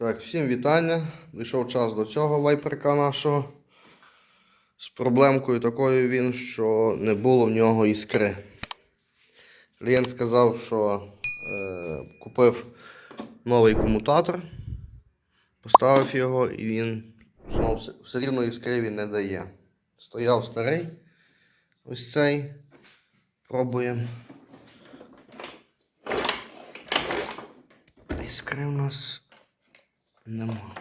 Так, всім вітання. Дійшов час до цього вайперка нашого. З проблемкою такою він, що не було в нього іскри. Клієнт сказав, що е, купив новий комутатор, поставив його і він знову все, все рівно іскри він не дає. Стояв старий. Ось цей. Пробуємо. Іскри у нас нема.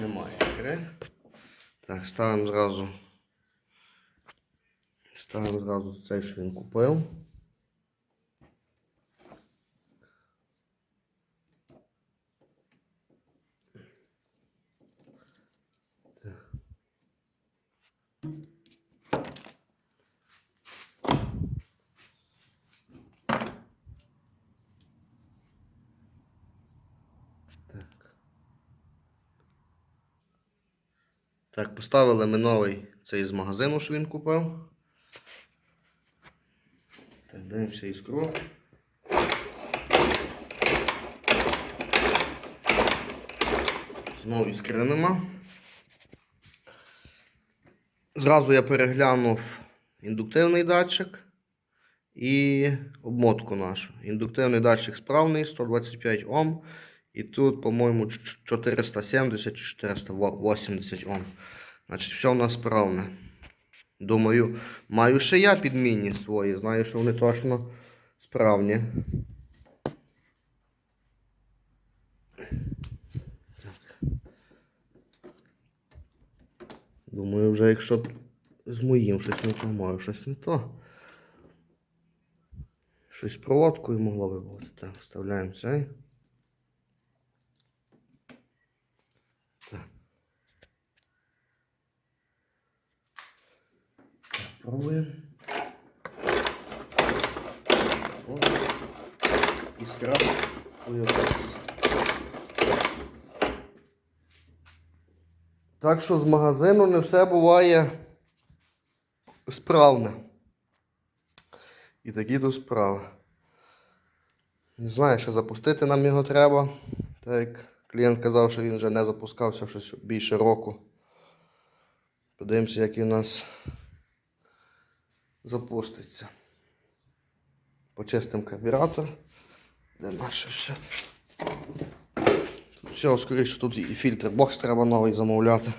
Немає іскри. Так, ставимо зразу. Ставимо зразу цей, що він купив. Так. Так, поставили ми новий цей з магазину, що він купив. Так, дивимося іскру. Знову іскри нема. Зразу я переглянув індуктивний датчик і обмотку нашу. Індуктивний датчик справний 125 Ом. І тут, по-моєму, 470 чи 480 Ом. Значить, все в нас справне. Думаю, маю ще я підмінні свої. Знаю, що вони точно справні. Думаю, вже якщо з моїм щось не то, маю щось не то. Щось з проводкою могло би бути. Так, вставляємо цей. Так. Так, Пробуємо. Іскра появилась. Так що з магазину не все буває справне. І такі тут справи. Не знаю, що запустити нам його треба. Так клієнт казав, що він вже не запускався щось більше року. Подивимося, як він у нас запуститься. Почистимо карбюратор. Де наше все? Тут все, скоріше, тут і фільтр бокс треба новий замовляти.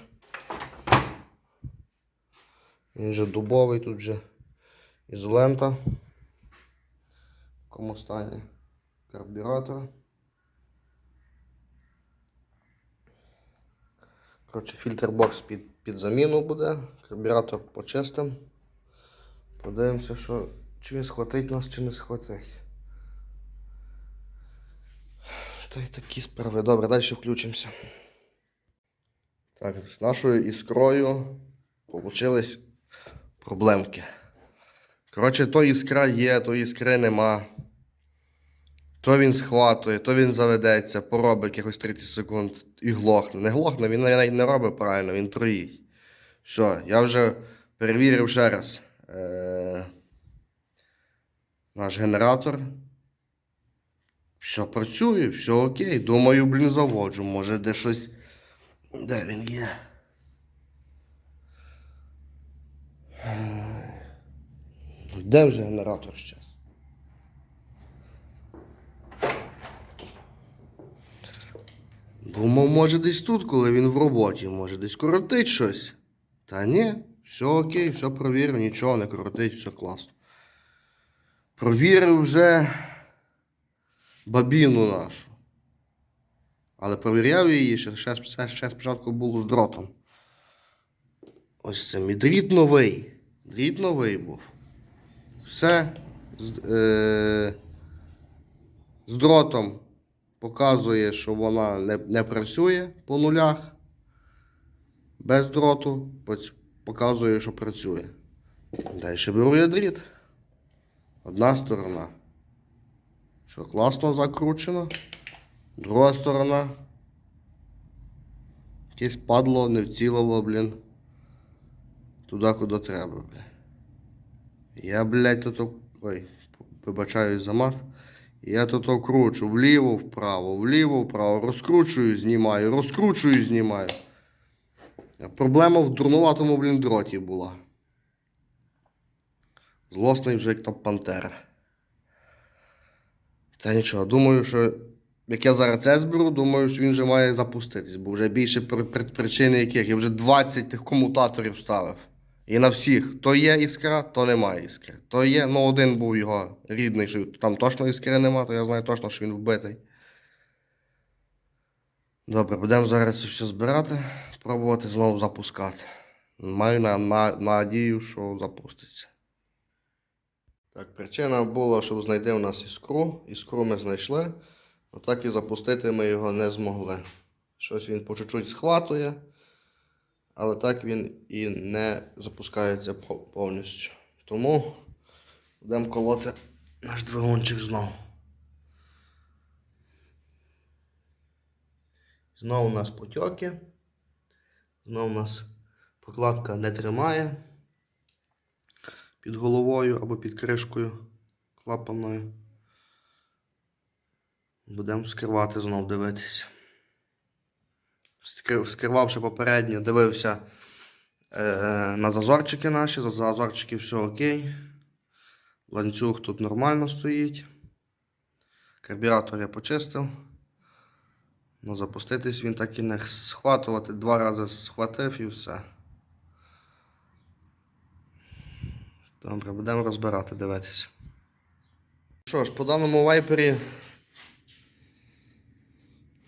Він вже дубовий, тут вже ізолента. В якому стані карбюратор. Коротше, фільтр бокс під, під заміну буде. Карбюратор почистимо. Подивимося, що чи він схватить нас, чи не схватить. Та й такі справи. Добре, далі включимося. Так, з нашою іскрою получились проблемки. Коротше, то іскра є, то іскри нема. То він схватує, то він заведеться, поробить якихось 30 секунд і глохне. Не глохне, він навіть не робить правильно, він троїть. Все, я вже перевірив ще раз. Е- наш генератор. Все працює, все окей. Думаю, блін, заводжу. Може, де щось. Де він є? Де вже генератор зараз? Думав, може десь тут, коли він в роботі, може десь коротить щось. Та ні, все окей, все провірив, нічого не коротить, все класно. Провірив вже бабіну нашу. Але провіряв її, ще, ще, ще, ще спочатку було з дротом. Ось це мій дріт новий. Дріт новий був. Все з, е, з дротом показує, що вона не, не працює по нулях. Без дроту показує, що працює. Далі беру я дріт. Одна сторона. Все класно закручено. Друга сторона. Якесь падло, не вцілило, блін. Туди, куди треба, блядь. Я, блядь, тут. Ой, вибачаюсь за мат. Я тут окручу вліво, вправо, вліво, вправо, розкручую, знімаю, розкручую, знімаю. Проблема в дурнуватому, блін, дроті була. Злосний вже як та пантера. Та нічого, думаю, що як я зараз це зберу, думаю, що він вже має запуститись, бо вже більше при- при- причини яких. Я вже 20 тих комутаторів ставив. І на всіх то є іскра, то немає іскри. То є, ну один був його рідний, що там точно іскри нема, то я знаю точно, що він вбитий. Добре, будемо зараз це все збирати, пробувати знову запускати. Маю на, на, надію, що запуститься. Так, причина була, щоб знайти у нас іскру. Іскру ми знайшли, але так і запустити ми його не змогли. Щось він по чуть-чуть схватує, але так він і не запускається повністю. Тому будемо колоти наш двигунчик знову. Знову у нас потьоки. Знову у нас прокладка не тримає під головою або під кришкою клапаною. Будемо скривати знов дивитися. Вскрив- Вскривавши попередньо, дивився е, на зазорчики наші. За зазорчики все окей. Ланцюг тут нормально стоїть. Карбюратор я почистив. Ну, запуститись він так і не схватувати. Два рази схватив і все. Добре, будемо розбирати, дивитися. Що ж, по даному вайпері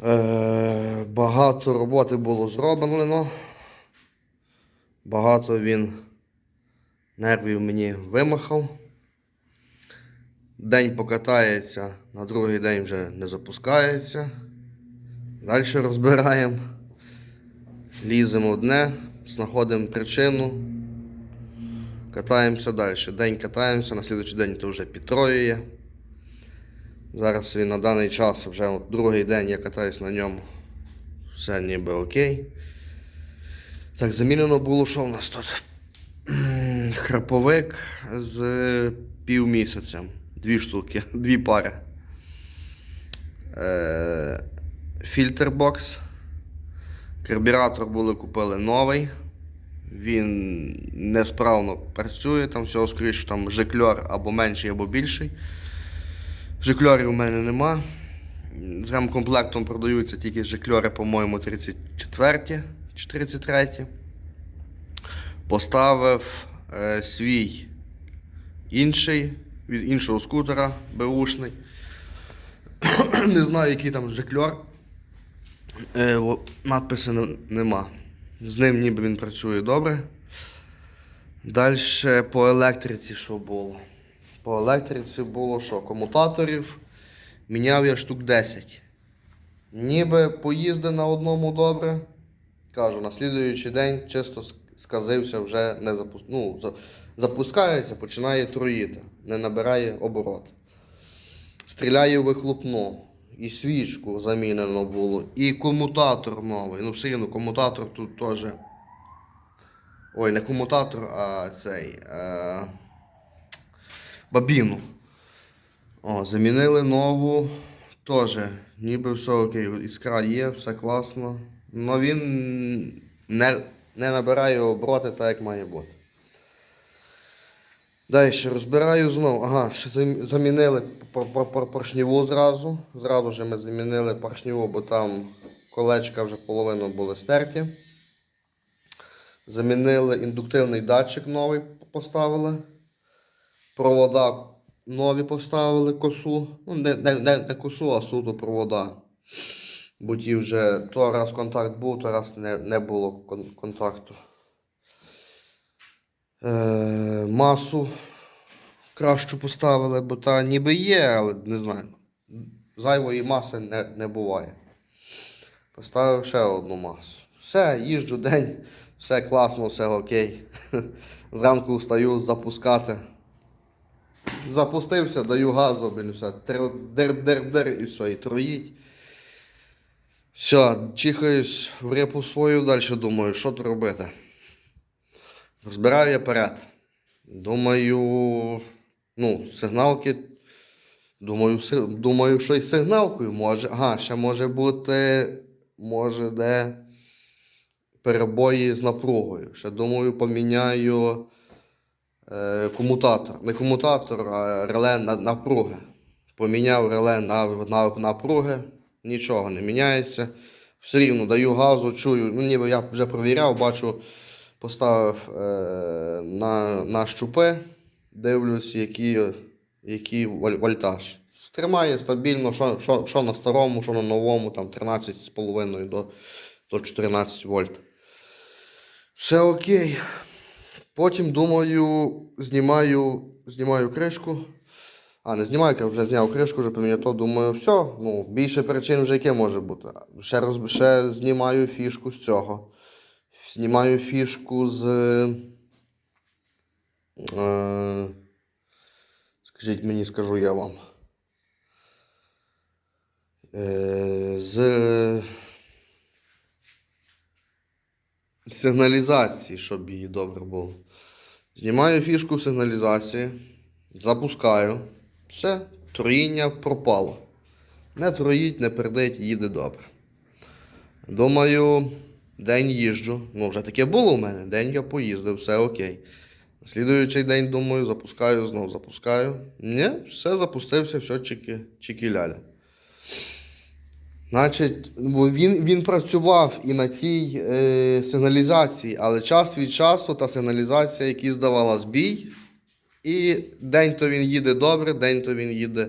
е, багато роботи було зроблено. Багато він нервів мені вимахав. День покатається, на другий день вже не запускається. Далі розбираємо. Ліземо одне, знаходимо причину. Катаємося далі. День катаємося, на слідуючий день то вже підтроює. Зараз він на даний час вже от другий день я катаюсь на ньому. Все ніби окей. Так, замінено було, що в нас тут? Храповик з півмісяцем. Дві штуки, дві пари. Е, фільтрбокс. Карбюратор були купили новий. Він несправно працює, там всього скоріше там жикльор або менший, або більший. Жикльорів у мене нема. З ремкомплектом продаються тільки жикльори, по-моєму, 34 чи 33. Поставив е, свій інший, від іншого скутера беушний. Не знаю, який там жикльор. Е, надписи нема. З ним ніби він працює добре. Далі по електриці що було? По електриці було що? Комутаторів міняв я штук 10. Ніби поїздив на одному добре. Кажу, на слідуючий день чисто сказився, вже не запу... ну, запускається, починає троїти, не набирає оборот. Стріляє в вихлопну. І свічку замінено було, і комутатор новий. Ну, все рівно, комутатор тут теж. Ой, не комутатор, а цей. Е... Бабіну. О, замінили нову. Теж. Ніби все окей. Іскра є, все класно. Но він не, не набирає обороти так, як має бути. Далі розбираю знову. Ага, ще замінили пор- пор- пор- зразу. Зразу ж ми замінили поршневу, бо там колечка вже половину були стерті. Замінили індуктивний датчик новий поставили. Провода нові поставили косу. Ну, не, не, не, косу, а суто провода. Бо ті вже то раз контакт був, то раз не, не було кон- контакту. Е, масу кращу поставили, бо та ніби є, але не знаю. Зайвої маси не, не буває. Поставив ще одну масу. Все, їжджу день, все класно, все окей. Зранку встаю запускати. Запустився, даю газу, блін, все. Дер-дер-дер і все, і троїть. Все, чихаюсь в репу свою, далі думаю, що тут робити. Розбираю я перед. Думаю, ну, сигналки Думаю, думаю, що й з сигналкою може. Ага, ще може бути, може, де перебої з напругою. Ще думаю, поміняю комутатор. Не комутатор, а реле напруги. Поміняв реле на, на напруги, нічого не міняється. Все рівно даю газу, чую. Ну, ніби я вже провіряв, бачу, поставив е, на, на щупи, дивлюсь, які, який вольтаж. Тримає стабільно, що, що, що на старому, що на новому, там 13,5 до, до 14 вольт. Все окей. Потім думаю, знімаю, знімаю кришку. А, не знімаю, я вже зняв кришку, вже поміняв то. Думаю, все, ну, більше причин вже яке може бути. Ще, роз, ще знімаю фішку з цього. Знімаю фішку з. Е, скажіть мені, скажу я вам. Е, з сигналізації, щоб її добре було. Знімаю фішку сигналізації, запускаю. Все, троїння пропало. Не троїть, не пердить, їде добре. Думаю, день їжджу. Ну, вже таке було у мене. День я поїздив, все окей. Слідуючий день, думаю, запускаю, знову запускаю. Ні, все запустився, все чики, чики-ляля. Значить, він, він працював і на тій е, сигналізації, але час від часу та сигналізація, яка здавала збій, і день то він їде добре, день то він їде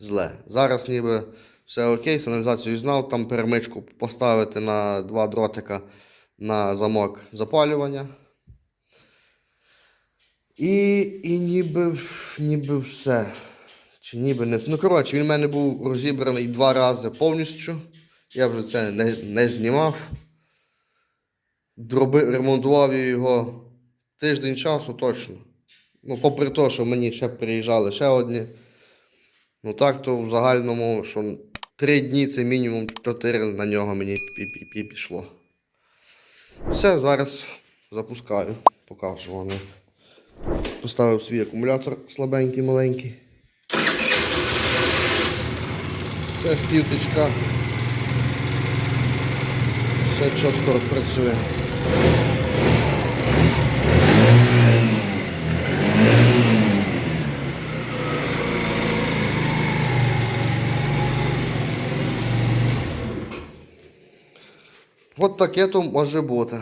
зле. Зараз ніби все окей, сигналізацію знав, там перемичку поставити на два дротика на замок запалювання. І, і ніби, ніби все. Чи ніби не. Ну, коротше, він в мене був розібраний два рази повністю. Я вже це не, не знімав. Дроби, ремонтував я його тиждень часу точно. Ну, попри те, що мені ще приїжджали ще одні. Ну так, то в загальному, що три дні це мінімум чотири на нього мені пі- пі- пі- пішло. Все, зараз запускаю, покажу вам. Поставив свій акумулятор слабенький, маленький. Це співтичка. Все чітко працює. От таке то може бути.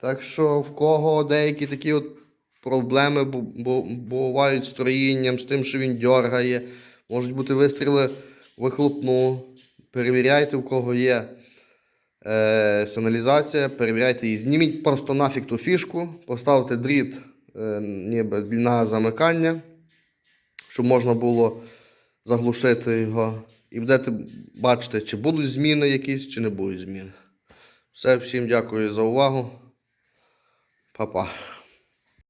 Так що в кого деякі такі от проблеми бу- бу- бувають з троїнням, з тим, що він дьоргає, можуть бути вистріли вихлопну. Перевіряйте, у кого є е, сигналізація, перевіряйте її. Зніміть просто нафіг ту фішку, поставте дріт е, ніби на замикання, щоб можна було заглушити його. І будете бачити, чи будуть зміни якісь, чи не будуть зміни. Все, всім дякую за увагу. Па-па.